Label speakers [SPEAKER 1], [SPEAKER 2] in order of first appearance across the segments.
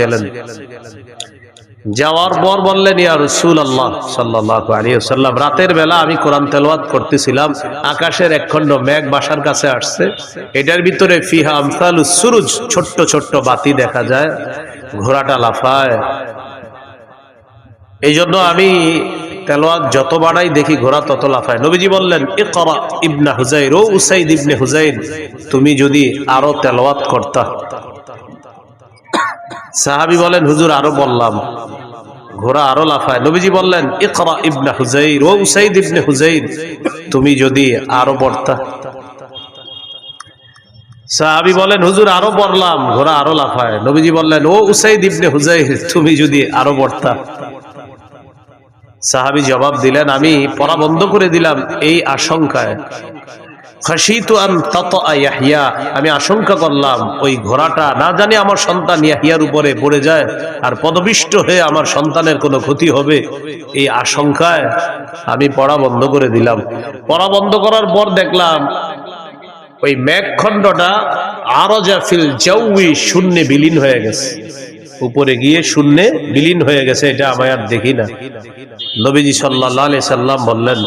[SPEAKER 1] গেলেন। যাওয়ার পর বললেন, ইয়া রসুল আল্লাহ রাতের বেলা আমি কোরআন তেলাওয়াত করতেছিলাম, আকাশের একখণ্ড মেঘ বাসার কাছে আসছে। এটার ভিতরে ফিহা আমসাল সুরুজ, ছোট্ট ছোট্ট বাতি দেখা যায়, ঘোড়াটা লাফায়। এই জন্য আমি তেলোয়াত যত বাড়াই দেখি ঘোড়া তত লাফায়। নবীজি বললেন, ইকরা ইবনা হুজাইর, ও উসাইদ ইবনে হুজাইর, তুমি যদি আরও তেলাওয়াত করতা সাহাবি বলেন, হুজুর, আরও বললাম। ঘোড়া আরও লাফায়। নবীজি বললেন, ইকরা ইবনা হুজাইর ও উসাইদ ইবনে হুজাইর তুমি যদি আরও পড়তা সাহাবি বলেন, হুজুর, আরও বললাম। ঘোড়া আরও লাফায়। নবীজি বললেন, ও উসাইদ ইবনে হুজাইর তুমি যদি আরও বর্তা। সাহাবি জবাব দিলেন, আমি পড়া বন্ধ করে দিলাম এই আশঙ্কায়। আমি আশঙ্কা করলাম, ওই ঘোড়াটা না জানি আমার সন্তান ইয়াহিয়ার উপরে পড়ে যায় আর পদবিষ্ট হয়ে আমার সন্তানের কোনো ক্ষতি হবে। এই আশঙ্কায় আমি পড়া বন্ধ করে দিলাম। পড়া বন্ধ করার পর দেখলাম, ওই মেঘখণ্ডটা আরও জাফিল জাউই শূন্যে বিলীন হয়ে গেছে। উপরে গিয়ে শূন্যে বিলীন হয়ে গেছে, এটা আমি আর দেখি না। নবীজি সাল্লাহ সাল্লাম বললেন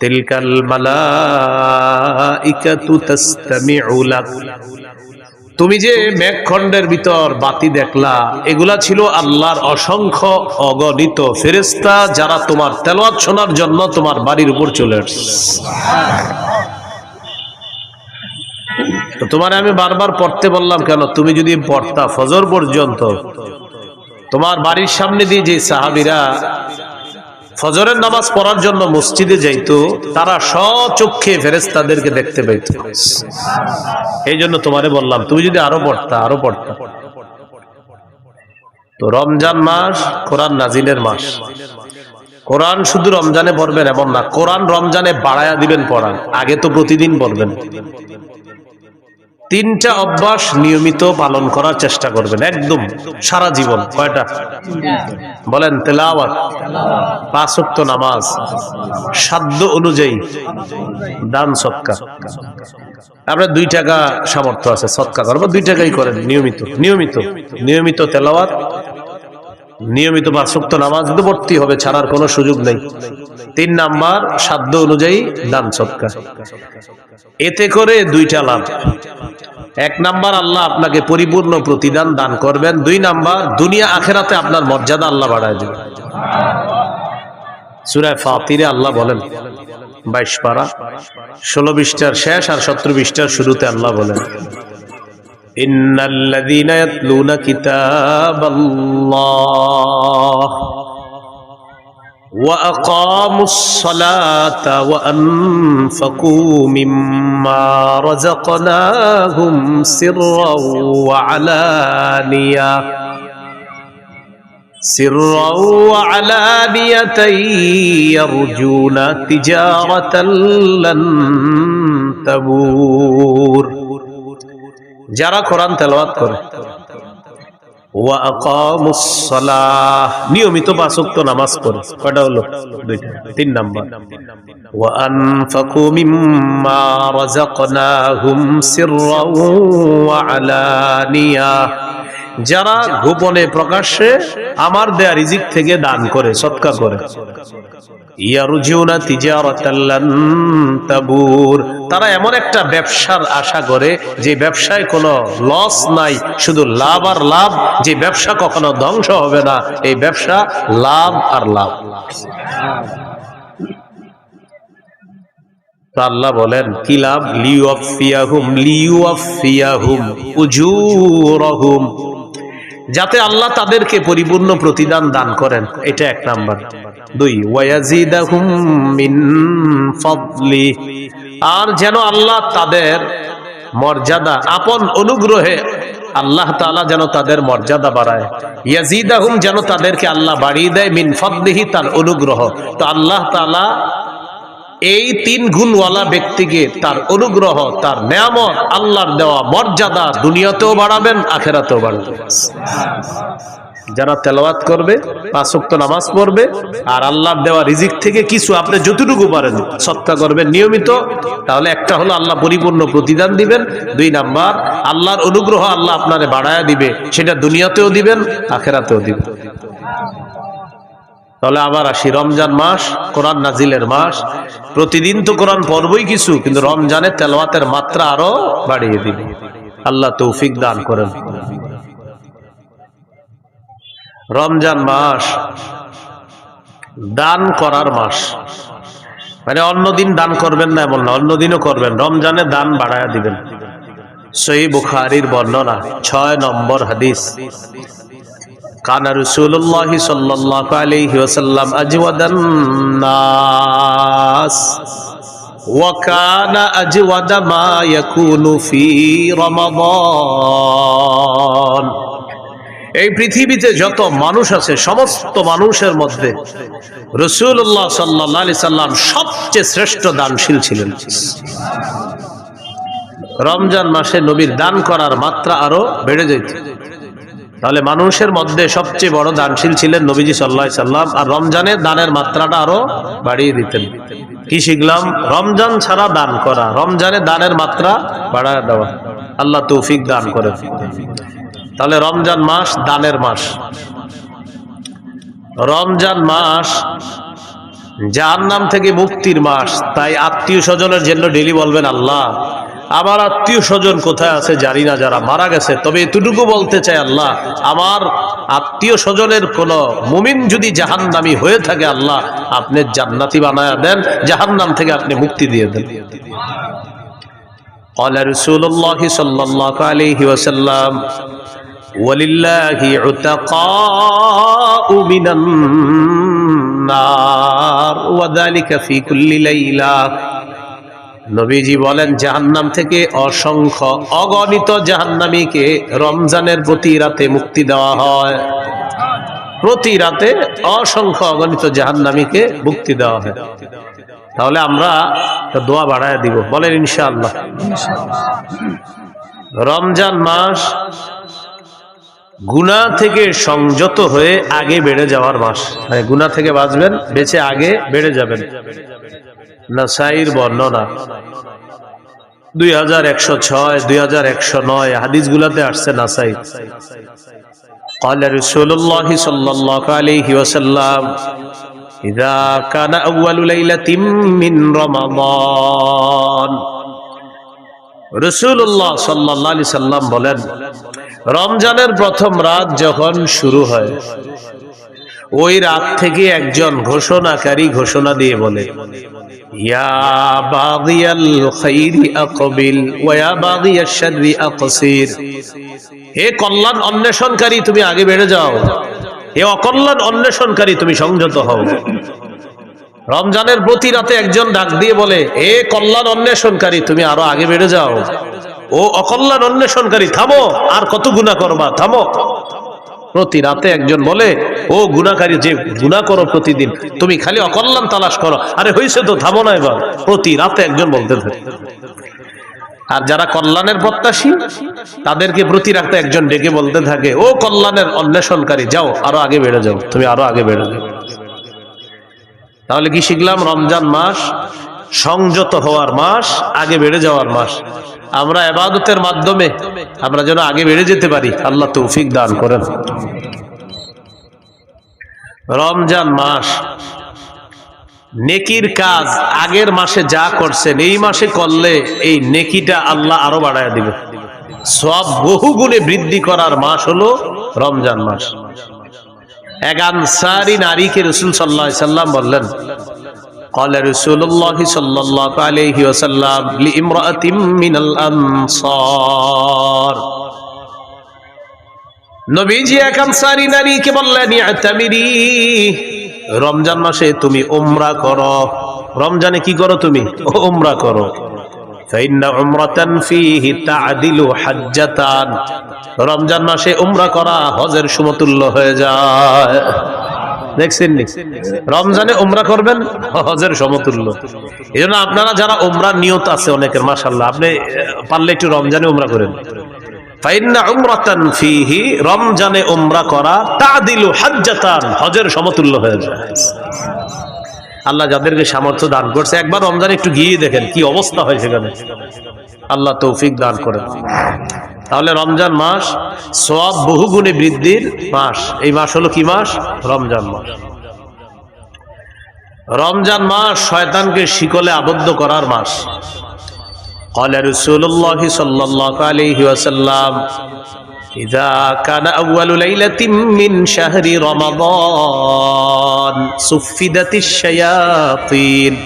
[SPEAKER 1] তিলকাল মালাইকাতু তাসতামিউ তুমি যে মেঘখণ্ডের ভিতর বাতি দেখলা, এগুলা ছিল আল্লাহর অসংখ্য অগণিত ফেরেস্তা যারা তোমার তেলাওয়াত শোনার জন্য তোমার বাড়ির উপর চলে আসছে। তোমার আমি বারবার পড়তে বললাম, কেন? তুমি যদি পড়তা ফজর পর্যন্ত, তোমার বাড়ির সামনে দিয়ে যে সাহাবিরা ফজরের নামাজ পড়ার জন্য মসজিদে যাইতো, তারা স্বচক্ষে ফেরেস্তাদেরকে দেখতে পাইত। এই জন্য তোমারে বললাম, তুমি যদি আরও পড়তা আরও পড়তা। তো রমজান মাস কোরআন নাজিলের মাস। কোরআন শুধু রমজানে পড়বেন এমন না, কোরআন রমজানে বাড়ায়া দিবেন পড়ান। আগে তো প্রতিদিন পড়বেন। তিনটা অভ্যাস নিয়মিত পালন করার চেষ্টা করবেন, একদম সারা জীবন। কয়টা? বলেন, তেলাওয়াত পাঁচক্ত নামাজ, সাধ্য অনুযায়ী দান সৎকা আপনার দুই টাকা সামর্থ্য আছে সৎকা করব দুই টাকাই করেন, নিয়মিত নিয়মিত নিয়মিত তেলাওয়াত নিয়মিত পাঁচক্ত নামাজ তো পড়তেই হবে, ছাড়ার কোনো সুযোগ নেই। তিন নাম্বার, সাধ্য অনুযায়ী দান সৎকা এতে করে দুইটা লাভ। এক নাম্বার, আল্লাহ আপনাকে পরিপূর্ণ প্রতিদান দান করবেন। দুই নাম্বার, দুনিয়া আখেরাতে আপনার মর্যাদা আল্লাহ বাড়ায় দেবে। সুরায় ফাতিরে আল্লাহ বলেন, বাইশ পারা, ষোলো বিশটার শেষ আর সতেরো বিশটার শুরুতে আল্লাহ বলেন إن الذين يتلون كتاب الله وأقاموا الصلاة وأنفقوا مما رزقناهم سرا وعلانية سرا وعلانية يرجون تجارة لن تبور যারা কোরআন তেলাওয়াত করে। নিয়মিত বাসক্ত নামাজ পড়ে। কয়টা হলো? তিন নাম্বার। ওয়া যারা গোপনে প্রকাশ্যে আমার দেয়া রিজিক থেকে দান করে সৎকা করে। তারা এমন একটা ব্যবসার আশা করে যে ব্যবসায় কোনো লস নাই, শুধু লাভ আর লাভ। যে ব্যবসা কখনো ধ্বংস হবে না, এই ব্যবসা লাভ আর লাভ। আল্লাহ বলেন, কি লাভ? লিউফিয়াহুম লিউফিয়াহুম উজুরহুম। যাতে আল্লাহ তাদেরকে পরিপূর্ণ প্রতিদান দান করেন। এটা এক নাম্বার। দুই ফাদলি। আর যেন আল্লাহ তাদের মর্যাদা আপন অনুগ্রহে আল্লাহ তাআলা যেন তাদের মর্যাদা বাড়ায়। ইয়াজিদাহুম যেন তাদেরকে আল্লাহ বাড়িয়ে দেয় মিন ফাদলিহি, তার অনুগ্রহ। তো আল্লাহ তাআলা এই তিন গুণওয়ালা ব্যক্তিকে তার অনুগ্রহ, তার নেয়ামত, আল্লাহর দেওয়া মর্যাদা দুনিয়াতেও বাড়াবেন, আখেরাতেও বাড়াবেন। যারা তেলাওয়াত করবে পাঁচক্ত নামাজ পড়বে, আর আল্লাহর দেওয়া রিজিক থেকে কিছু আপনি যতটুকু পারেন সৎকা করবেন নিয়মিত, তাহলে একটা হলো আল্লাহ পরিপূর্ণ প্রতিদান দিবেন, দুই নাম্বার, আল্লাহর অনুগ্রহ আল্লাহ আপনারে বাড়ায়া দিবে, সেটা দুনিয়াতেও দিবেন, আখেরাতেও দিবেন। তাহলে আবার আসি, রমজান মাস, কোরআন নাজিলের মাস। প্রতিদিন তো কোরআন পড়বই কিছু, কিন্তু রমজানের তেলাওয়াতের মাত্রা আরও বাড়িয়ে দিবে আল্লাহ তৌফিক দান করেন। রমজান মাস, দান করার মাস। মানে অন্যদিন দান করবেন না এমন না অন্যদিনও করবেন। রমজানে দান বাড়ায়া দিবেন। সহি বুখারির বর্ণনা, ছয় নম্বর হাদিস। কান রসুল্লাহ সাল্লাহ আলাইহি ওয়াসাল্লাম আজওয়াদান নাস وكان أجود ما يكون في رمضان এই পৃথিবীতে যত মানুষ আছে সমস্ত মানুষের মধ্যে রসুল্লাহ সাল্লি সাল্লাম সবচেয়ে শ্রেষ্ঠ দানশীল ছিলেন রমজান মাসে নবীর দান করার মাত্রা আরো বেড়ে যেত তাহলে মানুষের মধ্যে সবচেয়ে বড় দানশীল ছিলেন নবীজি সাল্লাহ সাল্লাম, আর রমজানের দানের মাত্রাটা আরও বাড়িয়ে দিতেন। কি শিখলাম? রমজান ছাড়া দান করা, রমজানে দানের মাত্রা বাড়ায় দেওয়া। আল্লাহ তৌফিক দান করে তাহলে রমজান মাস দানের মাস। রমজান মাস যার নাম থেকে মুক্তির মাস, তাই আত্মীয় স্বজনের জন্য ডেলি বলবেন, আল্লাহ আমার আত্মীয় স্বজন কোথায় আছে জানি না যারা মারা গেছে তবে এতটুকু বলতে চাই আল্লাহ আমার আত্মীয় স্বজনের কোন মুমিন যদি জাহান্নামি হয়ে থাকে আল্লাহ আপনি জান্নাতি বানায়া দেন জাহান্নাম থেকে আপনি মুক্তি দিয়ে দেন قال رسول الله صلى الله عليه وسلم ولله عتقاء من النار وذلك في كل ليلة নবীজি বলেন, জাহান্নাম থেকে অসংখ্য অগণিত জাহান্নামীকে রমজানের প্রতি রাতে মুক্তি দেওয়া হয়। প্রতি রাতে অসংখ্য অগণিত জাহান্নামীকে মুক্তি দেওয়া হয়। তাহলে আমরা দোয়া বাড়ায় দিব। বলেন ইনশাআল্লাহ। রমজান মাস গুনা থেকে সংযত হয়ে আগে বেড়ে যাওয়ার মাস। মানে গুনা থেকে বাঁচবেন, বেঁচে আগে বেড়ে যাবেন। নাসাইর বর্ণনা দুই হাজার একশো ছয় দুই হাজার একশো নয় হাদিস গুলাতে আসছে নাসাই قال رسول الله صلى الله عليه وسلم إذا كان أول ليلة من رمضان রসুল্লাহ সাল্লাহ সাল্লাম বলেন রমজানের প্রথম রাত যখন শুরু হয় ওই রাত থেকে একজন ঘোষণাকারী ঘোষণা দিয়ে বলে ইয়া বাগিয়াল খাইরি আকবিল ওয়া বাগিয়াশ শাররি আকসির হে কল্যাণ অন্বেষণকারী, তুমি আগে বেড়ে যাও। হে অকল্যাণ অন্বেষণকারী, তুমি সংযত হও। রমজানের প্রতি রাতে একজন ডাক দিয়ে বলে এ কল্যাণ অন্বেষণকারী, তুমি আরও আগে বেড়ে যাও। ও অকল্যাণ অন্বেষণকারী, থামো, আর কত গুণা করবা, থামো। প্রতি রাতে একজন বলে ও গুণাকারী যে গুণা করো প্রতিদিন, তুমি খালি অকল্যাণ তালাশ করো। আরে হয়েছে তো, থামো না এবার। প্রতি রাতে একজন বলতে থাকে। আর যারা কল্যাণের প্রত্যাশী, তাদেরকে প্রতি রাখতে একজন ডেকে বলতে থাকে, ও কল্যাণের অন্বেষণকারী, যাও, আরও আগে বেড়ে যাও, তুমি আরও আগে বেড়ে যাও। তাহলে কি শিখলাম? রমজান মাস, সংযত হওয়ার মাস, আগে বেড়ে যাওয়ার মাস। আমরা এবাদতের মাধ্যমে আমরা যেন আগে বেড়ে যেতে পারি, আল্লাহ তৌফিক দান করেন। রমজান মাস নেকির কাজ আগের মাসে যা করছেন এই মাসে করলে এই নেকিটা আল্লাহ আরো বাড়ায় দিবে সব বহু গুণে বৃদ্ধি করার মাস হলো রমজান মাস এক আনসারি নারীকে রসুল সাল্লাহ সাল্লাম বললেন قال رسول الله صلى الله عليه وسلم لامرأة من الأنصار নবীজি এক আনসারি নারীকে বললেন, ইয়াতামিরি, রমজান মাসে তুমি উমরা করো। রমজানে কি করো তুমি? উমরা করো। রমজান মাসে উমরা করা হজের সমতুল্য হয়ে যায়। রমজানে উমরা করবেন, হজের সমতুল্য। এই আপনারা যারা উমরা নিয়ত আছে অনেকের মাসাল্লাহ আপনি পারলে একটু রমজানে উমরা করেন। রমজানে উমরা করা, তাদিলু হাজ্জাতান, হজের সমতুল্য হয়ে আল্লাহ যাদেরকে সামর্থ্য দান করছে, একবার রমজান একটু গিয়ে দেখেন কি অবস্থা হয় সেখানে। আল্লাহ তৌফিক দান করেন তাহলে রমজান মাস সব বহুগুণে বৃদ্ধির মাস। এই মাস হলো কি মাস? রমজান মাস। রমজান মাস শয়তানকে শিকলে আবদ্ধ করার মাস। قال رسول الله صلى الله عليه وسلم إذا كان أول ليلة من شهر رمضان سفدت الشياطين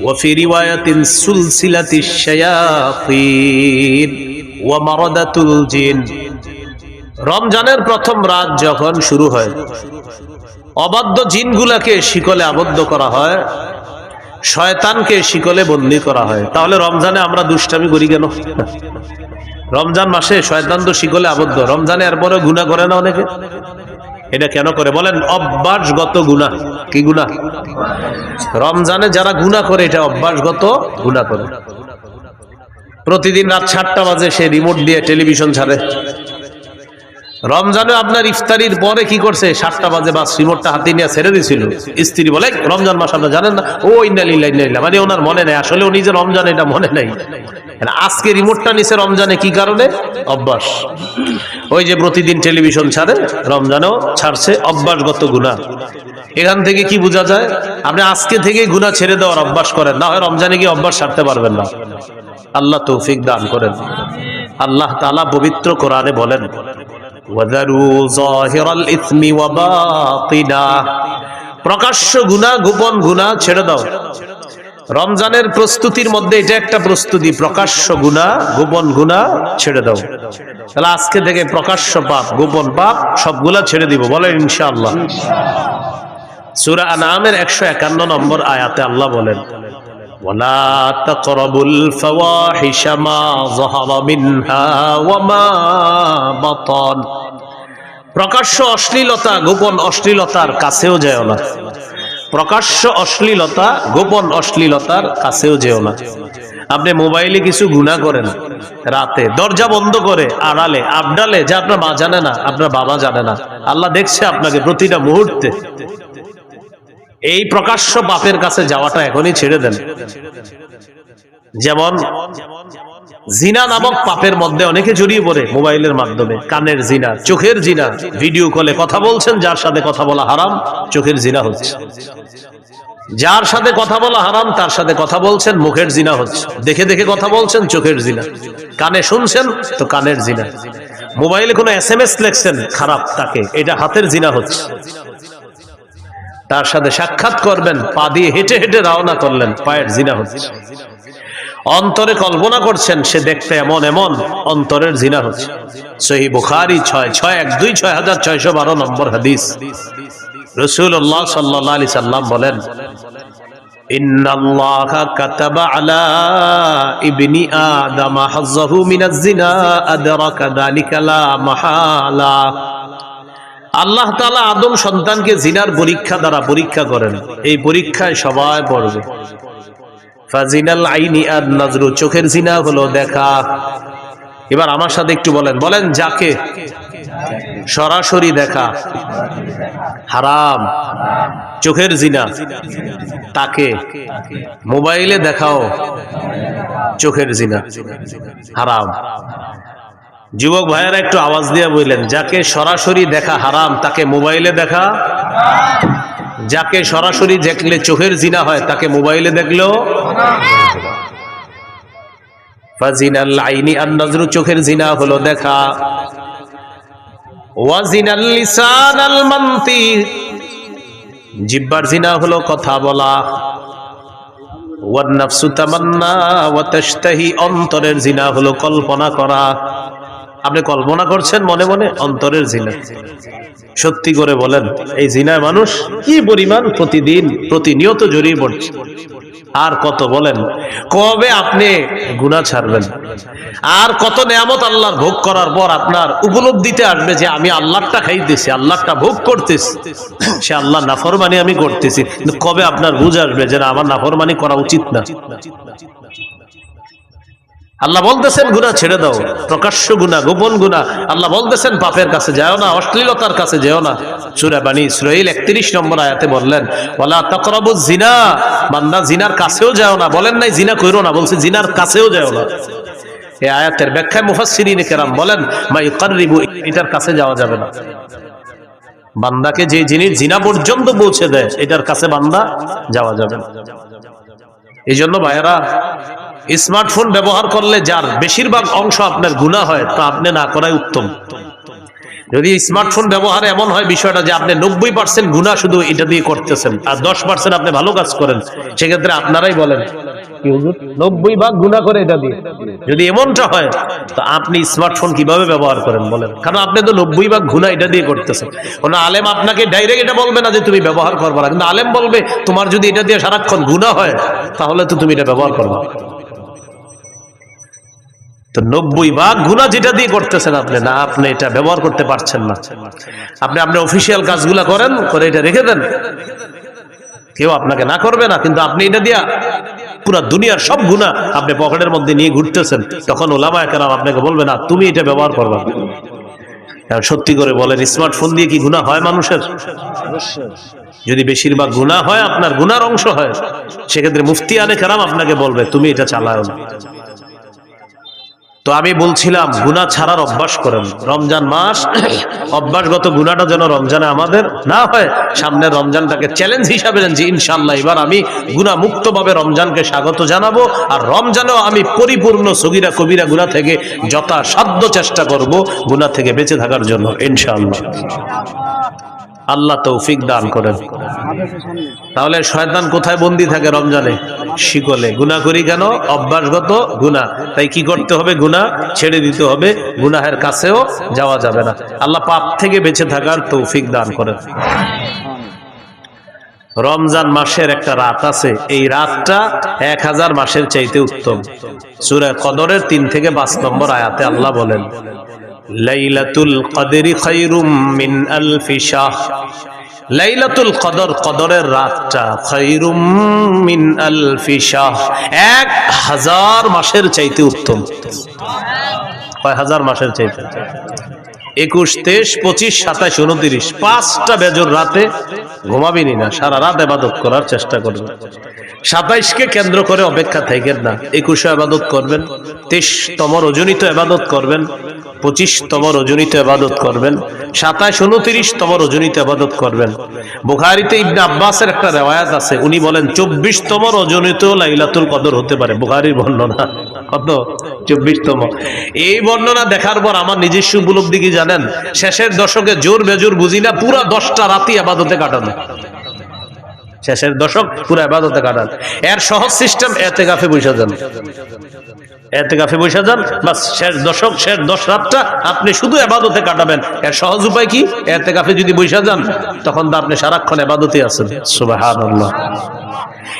[SPEAKER 1] وفي رواية سلسلة الشياطين ومردة الجن রমজানের প্রথম রাত যখন শুরু হয় অবাধ্য জিনগুলাকে শিকলে আবদ্ধ করা হয় শয়তানকে শিকলে বন্দি করা হয়। তাহলে রমজানে আমরা দুষ্টামি করি কেন? রমজান মাসে শয়তান তো শিকলে আবদ্ধ। রমজানে এরপরে গুণা করে না অনেকে? এটা কেন করে? বলেন, অভ্যাসগত গুণা কি গুণা রমজানে যারা গুণা করে, এটা অভ্যাসগত গুণা করে। প্রতিদিন রাত সাতটা বাজে সে রিমোট দিয়ে টেলিভিশন ছাড়ে। রমজানে আপনার ইফতারির পরে কি করছে? সাতটা বাজে বাস রিমোটটা হাতে নিয়ে ছেড়ে দিয়েছিল। স্ত্রী বলে, রমজান মাস আপনার জানেন না? ও ইন্নালিল্লাহ মানে ওনার মনে নেই। আসলে উনি যে রমজান, এটা মনে নেই। আজকে রিমোটটা নিছে রমজানে কি কারণে? অভ্যাস। ওই যে প্রতিদিন টেলিভিশন ছাড়ে, রমজানেও ছাড়ছে, অভ্যাসগত গুণা এখান থেকে কি বোঝা যায়? আপনি আজকে থেকে গুণা ছেড়ে দেওয়ার অভ্যাস করেন। না হয় রমজানে গিয়ে অভ্যাস ছাড়তে পারবেন না। আল্লাহ তৌফিক দান করেন। আল্লাহ তাআলা পবিত্র কোরআনে বলেন وذروا ظاهر الإثم وباطنه প্রকাশ্য গুনাহ গোপন গুনাহ ছেড়ে দাও রমজানের প্রস্তুতির মধ্যে এটা একটা প্রস্তুতি প্রকাশ্য গুনাহ গোপন গুনাহ ছেড়ে দাও তাহলে আজকে থেকে প্রকাশ্য পাপ গোপন পাপ সবগুলা ছেড়ে দিব বলেন ইনশাআল্লাহ সূরা আনামের 151 নম্বর আয়াতে আল্লাহ বলেন ولا تقربوا الفواحش ما ظهر منها وما بطن প্রকাশ্য অশ্লীলতা গোপন অশ্লীলতার কাছেও যেও না প্রকাশ্য অশ্লীলতা গোপন অশ্লীলতার কাছেও যেও না আপনি মোবাইলে কিছু গুণা করেন রাতে দরজা বন্ধ করে আড়ালে আবডালে যে আপনার মা জানে না আপনার বাবা জানে না আল্লাহ দেখছে আপনাকে প্রতিটা মুহূর্তে এই প্রকাশ্য পাপের কাছে যাওয়াটা এখনই ছেড়ে দেন। যেমন জিনা নামক পাপের মধ্যে অনেকে জড়িয়ে পড়ে মোবাইলের মাধ্যমে, কানের জিনা, চোখের জিনা, ভিডিও কলে কথা বলছেন, যার সাথে কথা বলা হারাম, চোখের জিনা হচ্ছে। যার সাথে কথা বলা হারাম, তার সাথে কথা বলছেন, মুখের জিনা হচ্ছে। দেখে দেখে কথা বলছেন, চোখের জিনা। কানে শুনছেন, তো কানের জিনা। মোবাইলে কোনো এস এম এস লেখছেন, খারাপ তাকে, এটা হাতের জিনা হচ্ছে। তার সাথে সাক্ষাৎ করবেন, পা দিয়ে হেঁটে হেঁটে রওনা করলেন, পায়ের জিনা হচ্ছে। অন্তরে কল্পনা করছেন, সে দেখতে এমন এমন অন্তরের জিনা হচ্ছে। সহি বুখারি ছয় ছয় এক দুই ছয় হাজার ছয়শো বারো নম্বর হাদিস। রসুল্লাহ সাল্লাহ আলি সাল্লাম বলেন إن আল্লাহ তালা আদম সন্তানকে জিনার পরীক্ষা দ্বারা পরীক্ষা করেন। এই পরীক্ষায় সবাই পড়বে। ফাজিনাল চোখের জিনা হলো দেখা। এবার আমার সাথে একটু বলেন। বলেন, যাকে? সরাসরি দেখা। হারাম। চোখের জিনা। তাকে? মোবাইলে দেখাও। চোখের জিনা। হারাম। যুবক ভাইয়েরা একটু আওয়াজ দিয়ে বললেন, যাকে সরাসরি দেখা হারাম, তাকে মোবাইলে দেখা? যাকে সরাসরি দেখলে চোখের জিনা হয়, তাকে মোবাইলে নজরু, চোখের জিনা হলো দেখা। জিব্বার জিনা হলো কথা বলা। অন্তরের জিনা হলো কল্পনা করা। আপনি কল্পনা করছেন মনে মনে অন্তরের জিনা। সত্যি করে বলেন, এই জিনায় মানুষ কি পরিমাণ প্রতিদিন প্রতিনিয়ত জড়িয়ে পড়ছে? আর কত বলেন, কবে আপনি গুনাহ ছাড়বেন? আর কত নিয়ামত আল্লাহর ভোগ করার পর আপনার উপলব্ধিতে আসবে যে আমি আল্লাহটা খাইতেছি আল্লাহটা ভোগ করতেছি, সে আল্লাহ নাফরমানি আমি করতেছি। কবে আপনার বুঝ আসবে যে আমার নাফরমানি করা উচিত না? আল্লাহ বলতেছেন, গুনাহ ছেড়ে দাও। প্রকাশ্য গুনাহ, গোপন গুনাহ। আল্লাহ বলতেছেন পাপের কাছে যাও না, অশ্লীলতার কাছে যেও না। সূরা বানী ইসরাঈল 31 নম্বর আয়াতে বললেন, ওয়ালা তাকরাবু জিনা বান্দা জিনার কাছেও যাও না, বলেন নাই জিনা কইরো না, বলছে জিনার কাছেও যাও না। এই আয়াতের ব্যাখ্যায় মুফাসসিরিন কেরাম বলেন, মা ইউকাররিবু এটার কাছে যাওয়া যাবে না। বান্দাকে যে জিনিস জিনা পর্যন্ত পৌঁছে দেয়, এটার কাছে বান্দা যাওয়া যাবে না। এই জন্য ভাইয়েরা স্মার্টফোন ব্যবহার করলে যার বেশিরভাগ অংশ আপনার গুণা হয়, তা আপনি না করাই উত্তম। যদি স্মার্টফোন ব্যবহারে এমন হয় বিষয়টা যে আপনি নব্বই পার্সেন্ট গুণা শুধু এটা দিয়ে করতেছেন, আর দশ পার্সেন্ট আপনি ভালো কাজ করেন, সেক্ষেত্রে আপনারাই বলেন নব্বই ভাগ গুণা করে এটা দিয়ে? যদি এমনটা হয়, তো আপনি স্মার্টফোন কীভাবে ব্যবহার করেন বলেন? কারণ আপনি তো নব্বই ভাগ গুণা এটা দিয়ে করতেছেন। কোন আলেম আপনাকে ডাইরেক্ট এটা বলবে না যে তুমি ব্যবহার করবা না, কিন্তু আলেম বলবে, তোমার যদি এটা দিয়ে সারাক্ষণ গুণা হয়, তাহলে তো তুমি এটা ব্যবহার করবা। তো নব্বই ভাগ গুণা যেটা দিয়ে করতেছেন আপনি না, আপনি এটা ব্যবহার করতে পারছেন না। আপনি আপনার অফিসিয়াল কাজগুলা করেন, করে এটা রেখে দেন। কেউ আপনাকে না করবে না, কিন্তু আপনি এটা দিয়া পুরা দুনিয়ার সব গুণা আপনি পকেটের মধ্যে নিয়ে ঘুরতেছেন। তখন ওলামা কেরাম আপনাকে বলবে, না, তুমি এটা ব্যবহার করবা সত্যি করে বলেন স্মার্টফোন দিয়ে কি গুণা হয় মানুষের? যদি বেশিরভাগ গুণা হয়, আপনার গুনার অংশ হয়। সেক্ষেত্রে মুফতি আনে কেরাম আপনাকে বলবে, তুমি এটা চালাও না। তো আমি বলছিলাম গুণা ছাড়ার অভ্যাস করেন। রমজান মাস, অভ্যাসগত গুণাটা যেন রমজানে আমাদের না হয়, সামনের রমজানটাকে চ্যালেঞ্জ হিসাবে নেন যে ইনশাল্লাহ এবার আমি গুণা মুক্তভাবে রমজানকে স্বাগত জানাব, আর রমজানেও আমি পরিপূর্ণ সগিরা কবিরা গুণা থেকে যথাসাধ্য চেষ্টা করব গুণা থেকে বেঁচে থাকার জন্য, ইনশাআল্লাহ। আল্লাহ তৌফিক দান করেন। তাহলে শয়তান কোথায় বন্দি থাকে রমজানে? শিকলে। গুনাহ করি কেন? অভ্যাসগত গুনাহ। তাই কি করতে হবে? গুনাহ ছেড়ে দিতে হবে। গুনাহের কাছেও যাওয়া যাবে না। আল্লাহ পাপ থেকে বেঁচে থাকার তৌফিক দান করেন। রমজান মাসের একটা রাত আছে। এই রাতটা এক হাজার মাসের চাইতে উত্তম। সুরে কদরের তিন থেকে পাঁচ নম্বর আয়াতে আল্লাহ বলেন লাইলাতুল কদরি খায়রুম মিন আলফি শাহ। লাইলাতুল কদর, কদরের রাতটা খায়রুম মিন আলফি শাহ। এক হাজার মাসের চাইতে উত্তম। কয় হাজার মাসের চাইতে? একুশ, তেইশ, পঁচিশ সাতাশ উনত্রিশ, পাঁচটা বেজর রাতে ঘুমাবিনি না, সারা রাত এবাদত করার চেষ্টা করবেন সাতাইশকে কেন্দ্র করে অপেক্ষা থাকেন না একুশে আবাদত করবেন তেইশতম রজনীত এবাদত করবেন পঁচিশতম রজনীত এবাদত করবেন সাতাশ উনত্রিশতম রজনীত এবাদত করবেন। বুখারিতে ইবনে আব্বাসের একটা রেওয়ায়াত আছে, উনি বলেন চব্বিশতম রজনীত লাইলাতুল কদর হতে পারে, বুখারির বর্ণনা। কত? চব্বিশতম। এই বর্ণনা দেখার পর আমার নিজস্ব উপলব্ধি কি জানেন? শেষের দশকে জোর বেজোর বুঝি না, পুরা দশটা রাতি আবাদতে কাটানো। শেষের দশক পুরো আবাদতে কাটান। এর সহজ সিস্টেম, এতে গাফে বসে যান। এতে গাফে বসে যান, বাস শেষ দশক, শেষ দশ রাতটা আপনি শুধু আবাদতে কাটাবেন। এর সহজ উপায় কি? এতে গাফে যদি বসে যান, তখন তো আপনি সারাক্ষণ আবাদতে আছেন। সুবাহান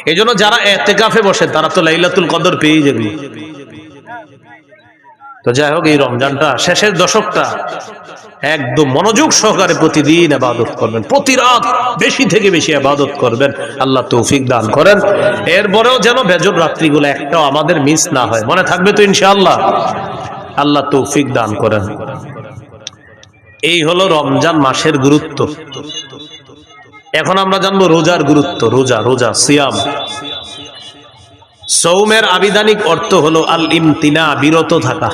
[SPEAKER 1] এই জন্য যারা এতে গাফে বসে, তারা তো লাইলাতুল কদর পেয়ে যাবে। তো যাই হোক, এই রমজানটা শেষের দশকটা। একদম মনোযোগ সহকারে প্রতিদিন আবাদত করবেন। প্রতি রাত বেশি থেকে বেশি আবাদত করবেন। আল্লাহ তৌফিক দান করেন। এরপরেও যেন বেজর রাত্রিগুলো একটাও আমাদের মিস না হয়। মনে থাকবে তো ইনশাআল্লাহ। আল্লাহ তৌফিক দান করেন। এই হলো রমজান মাসের গুরুত্ব। এখন আমরা জানব রোজার গুরুত্ব। রোজা রোজা, সিয়াম। সৌমের আবিধানিক অর্থ হলো আল ইমতিনা বিরত থাকা।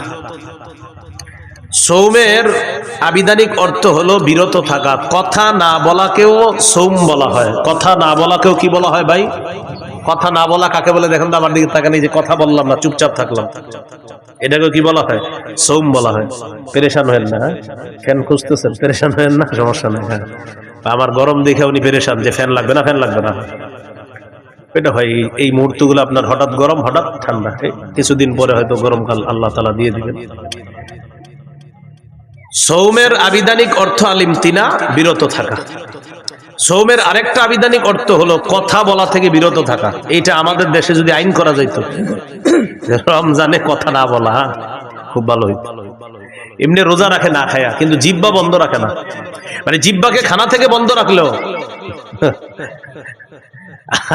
[SPEAKER 1] সৌমের আবিধানিক অর্থ হলো বিরত থাকা। কথা না বলাকেও সৌম বলা হয়। কথা না বলাকেও কি বলা হয় ভাই? কথা না বলা কাকে বলে? দেখেন তো আমার দিকে তাকানি যে কথা বললাম না, চুপচাপ থাকলাম। এটাকে কি বলা হয়? সৌম বলা হয়। পেরেশান হয়েন না হ্যাঁ? ফ্যান খুঁজতেছেন, পেরেশান হয়েন না? সমস্যা নেই হ্যাঁ। আমার গরম দেখে উনি পেরেশান যে ফ্যান লাগবে না, ফ্যান লাগবে না। এটা হয় এই- মুহূর্তগুলো আপনার হঠাৎ গরম হঠাৎ ঠান্ডা কিছুদিন পরে হয়তো গরমকাল আল্লাহ তালা দিয়ে দিবেন। সৌমের আবিধানিক অর্থ আলিমতিনা বিরত থাকা। সৌমের আরেকটা আবিধানিক অর্থ হলো কথা বলা থেকে বিরত থাকা। এটা আমাদের দেশে যদি আইন করা যাইতো রমজানে কথা না বলা হ্যাঁ, খুব ভালো হইতো। এমনি রোজা রাখে না খায়া কিন্তু জিব্বা বন্ধ রাখে না। মানে জিব্বাকে খানা থেকে বন্ধ রাখলেও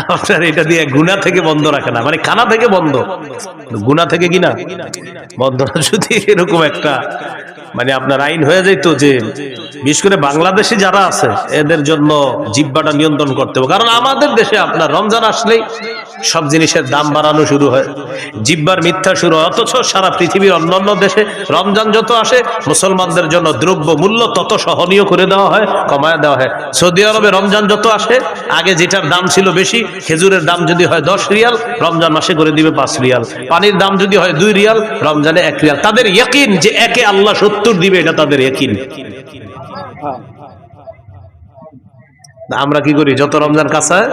[SPEAKER 1] আপনার এটা দিয়ে গুনা থেকে বন্ধ রাখে না। মানে কানা থেকে বন্ধ। গুনা থেকে কিনা বন্ধ যদি এরকম একটা মানে আপনার আইন হয়ে যেত যে বিশেষ করে বাংলাদেশে যারা আছে, এদের জন্য জিব্বাটা নিয়ন্ত্রণ করতে হবে। কারণ আমাদের দেশে আপনার রমজান আসলেই সব জিনিসের দাম বাড়ানো শুরু হয়। জিব্বার মিথ্যা শুরু হয়। অথচ সারা পৃথিবীর অন্যান্য দেশে রমজান যত আসে, মুসলমানদের জন্য দ্রব্য মূল্য তত সহনীয় করে দেওয়া হয়, কমায় দেওয়া হয়। সৌদি আরবে রমজান যত আসে, আগে যেটার দাম ছিল বেশি, খেজুরের দাম যদি হয় দশ রিয়াল, রমজান মাসে করে দিবে পাঁচ রিয়াল। পানির দাম যদি হয় দুই রিয়াল, রমজানে এক রিয়াল। তাদের ইয়কিন যে একে আল্লাহ সত্তর দিবে, এটা তাদের ইয়কিন। আমরা কি করি? যত রমজান কাছায়